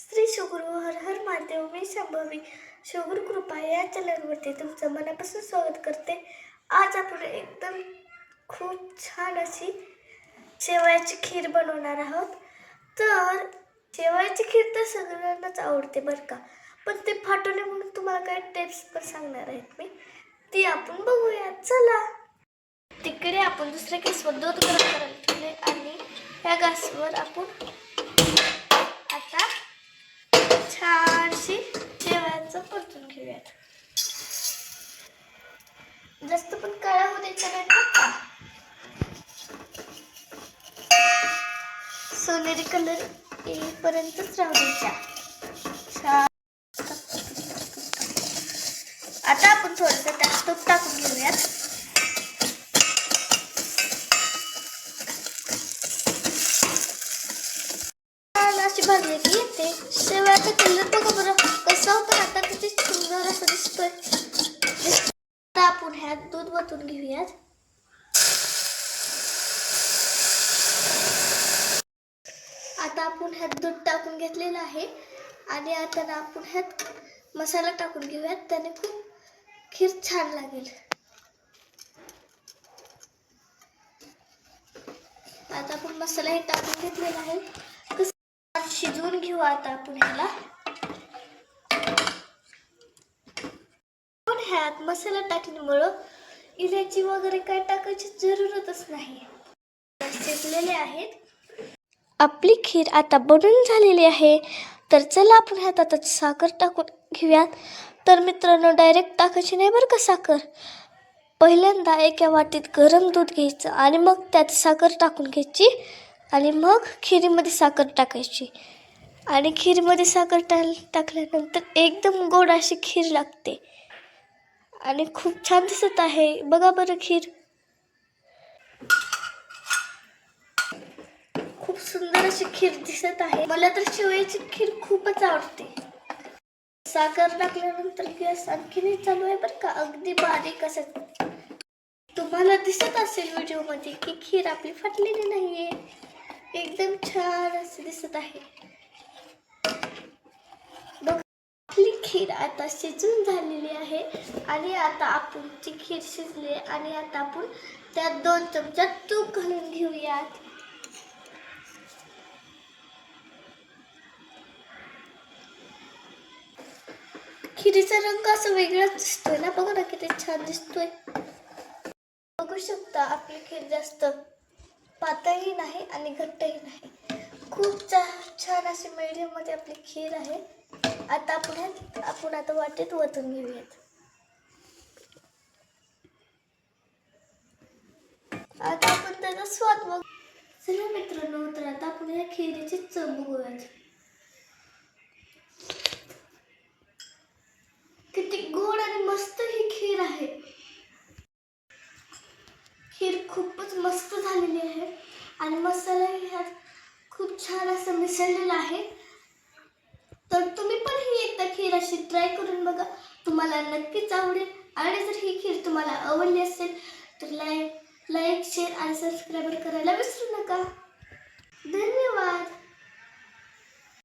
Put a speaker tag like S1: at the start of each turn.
S1: श्री शिवगुरु हर हर महादेव मी संभवी शिवगुरु कृपा या चॅनलवरती तुमचं मनापासून स्वागत करते. आज आपण एकदम खूप छान अशी शेवयाची खीर बनवणार आहोत. तर शेवयाची खीर तर सगळ्यांनाच आवडते बरं का. पण ते फाटू नये म्हणून तुम्हाला काय टिप्स पण सांगणार आहेत मी. ती आपण बघूया. चला. तिकडे आपण दुसऱ्या गॅसवर दूध गरम करायला ठेवले आणि या गॅसवर आपण आता छानशी त्याचं परतून घेऊयात. जास्त पण काळा होऊ द्यायचा नाही का सोनेरी कलर येईपर्यंतच राहू द्यायचा. आता आपण थोडंसं त्यात तूप टाकून घेऊयात. छान अशी भाजली की येते शेवयाचा कलर बघा बरं. कसा होता आता किती सुंदर असं दिसतोय. आता आपण ह्यात दूध वतून घेऊयात. आता आपण ह्यात दूध टाकून घेतलेलं आहे. आणि आता आपण ह्यात मसाला टाकून घेऊयात. त्याने खूप खीर छान लागेल. आता आपण मसाला हे टाकून घेतलेला आहे. आता आपण ह्याला पण ह्यात मसाला टाकल्यामुळं इलायची वगैरे काय टाकायची जरूरतच नाही. शिजलेले आहेत. आपली खीर आता बनून झालेली आहे. तर चला आपण ह्यात आता साखर टाकून घेऊयात. तर मित्रांनो डायरेक्ट टाकायची नाही बरं का साखर. पहिल्यांदा एका वाटीत गरम दूध घ्यायचं आणि मग त्यात साखर टाकून घ्यायची आणि मग खिरीमध्ये साखर टाकायची. आणि खीरमध्ये साखर टाल टाकल्यानंतर एकदम गोड अशी खीर लागते. आणि खूप छान दिसत आहे. बघा बरं खीर. खूप सुंदर अशी खीर दिसत आहे. मला तर शेवयाची खीर खूपच आवडते. साखर टाकल्यानंतर गॅस आणखीनही चालू आहे बरं का? अगदी बारीक असं. तुम्हाला दिसत असेल व्हिडिओमध्ये की खीर आपली फाटलेली नाहीये. एकदम छान असं दिसत आहे बघ आपली खीर आता शिजून झालेली आहे. आणि आता आपण ती खीर शिजली आणि आता आपण त्यात दोन चमचा तूप घालून घेऊयात. खिरीचा रंग असा वेगळाच दिसतोय ना बघा ना किती छान दिसतोय. बघू शकता आपली खीर जास्त पातळही नाही आणि घट्टही नाही. खूप छान अशी medium मध्ये आपली खीर आहे. आता आपण आपण आता वाटेत वतून घेऊयात. आता आपण त्याचा स्वाद बघ चला मित्रांनो तर आता आपण या खिरीची चव बघूयात. किती गोड आणि मस्त ही खीर आहे. खीर खूपच मस्त झालेली आहे. आणि मसाला ह्यात खूप छान असं मिसळलेला आहे तर तुम्ही पण ही एकदा खीर अशी ट्राय करून बघा. तुम्हाला नक्कीच आवडेल. आणि जर ही खीर तुम्हाला आवडली असेल तर लाईक लाईक शेअर आणि सबस्क्राईब करायला विसरू नका. धन्यवाद.